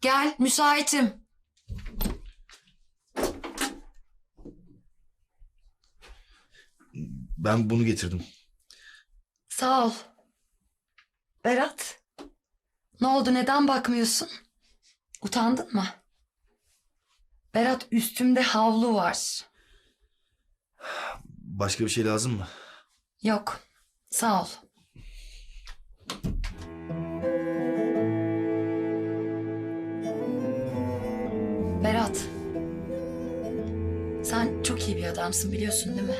Gel, müsaitim. Ben bunu getirdim. Sağ ol. Berat. Ne oldu, neden bakmıyorsun? Utandın mı? Berat, üstümde havlu var. Başka bir şey lazım mı? Yok, sağ ol. Berat. Sen çok iyi bir adamsın biliyorsun değil mi?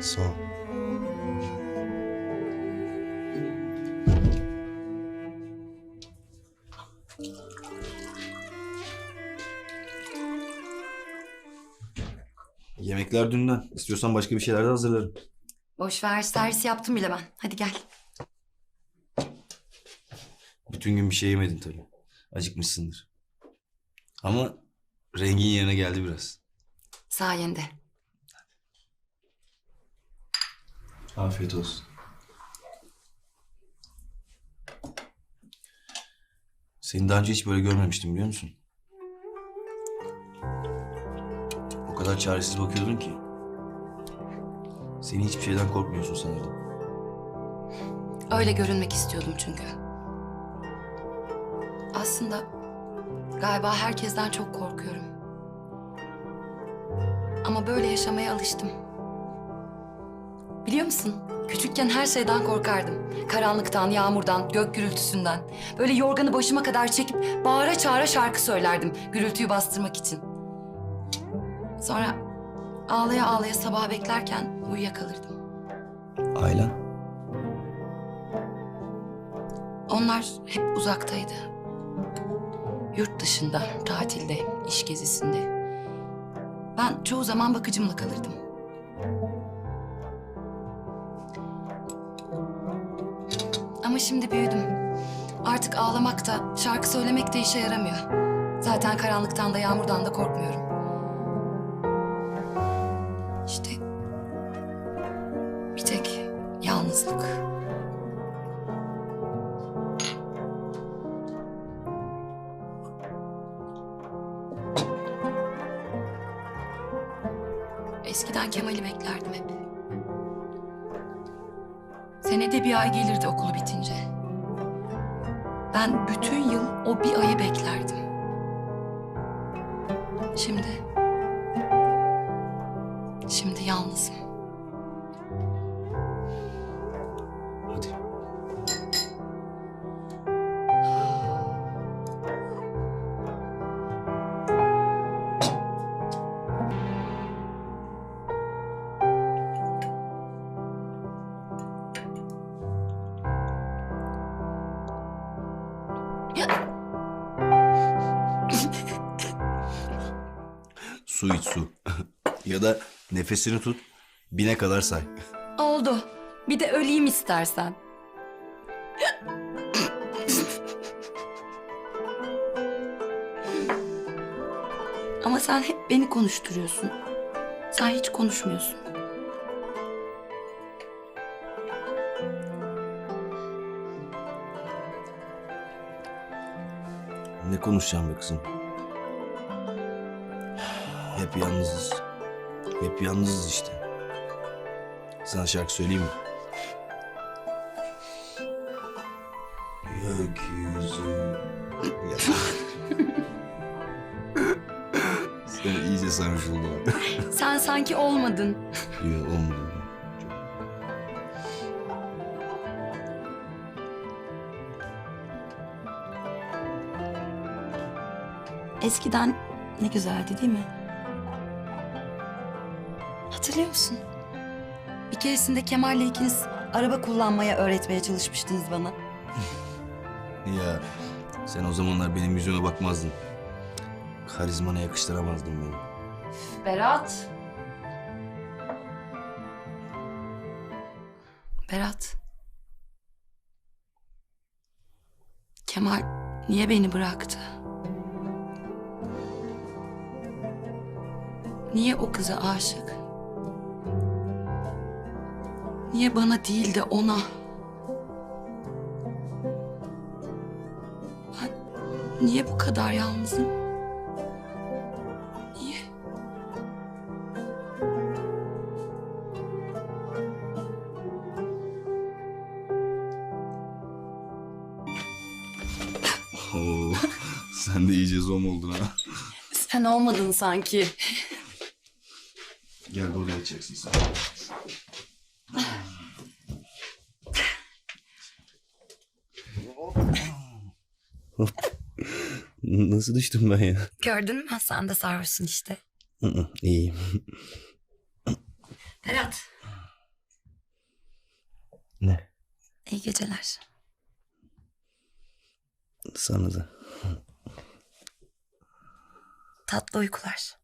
Sağ ol. Yemekler dünden. İstiyorsan başka bir şeyler de hazırlarım. Boş ver, servis yaptım bile ben. Hadi gel. Bütün gün bir şey yemedin tabii. Acıkmışsındır. Ama rengin yerine geldi biraz. Sayende. Afiyet olsun. Seni daha önce hiç böyle görmemiştim biliyor musun? O kadar çaresiz bakıyordun ki. Seni hiçbir şeyden korkmuyorsun sanırdım. Öyle görünmek istiyordum çünkü. Aslında galiba herkesten çok korkuyorum. Ama böyle yaşamaya alıştım. Biliyor musun? Küçükken her şeyden korkardım. Karanlıktan, yağmurdan, gök gürültüsünden. Böyle yorganı başıma kadar çekip bağıra çağıra şarkı söylerdim gürültüyü bastırmak için. Sonra ağlaya ağlaya sabah beklerken uyuyakalırdım. Ailen? Onlar hep uzaktaydı. Yurt dışında, tatilde, iş gezisinde. Ben çoğu zaman bakıcımla kalırdım. Ama şimdi büyüdüm. Artık ağlamak da, şarkı söylemek de işe yaramıyor. Zaten karanlıktan da yağmurdan da korkmuyorum. İşte bir tek yalnızlık. Eskiden Kemal'i beklerdim hep. Senede bir ay gelirdi okulu bitince. Ben bütün yıl o bir ayı beklerdim. Şimdi... Şimdi yalnızım. Su iç su. ya da nefesini tut. Bine kadar say. Oldu. Bir de öleyim istersen. Ama sen hep beni konuşturuyorsun. Sen hiç konuşmuyorsun. Ne konuşacağım be kızım? Hep yalnızız. Hep yalnızız işte. Sana şarkı söyleyeyim mi? Gökyüzü. Sen iyice sarhoş oldun. Sen sanki olmadın. Yok olmadı. Eskiden ne güzeldi değil mi? Hatırlıyor musun? Bir keresinde Kemal'le ikiniz araba kullanmaya öğretmeye çalışmıştınız bana. Ya sen o zamanlar benim yüzüme bakmazdın. Karizmana yakıştıramazdın beni. Berat. Berat. Kemal niye beni bıraktı? Niye o kıza aşık? Niye bana değil de ona? Ben niye bu kadar yalnızım? Niye? Oo, sen de iyice zom oldun ha. Sen olmadın sanki. Gel burada içeceksin sen. Nasıl düştüm ben ya? Gördün mü? Sen de sarhoşsun işte. İyiyim. Berat. Ne? İyi geceler. Sana da. Tatlı uykular.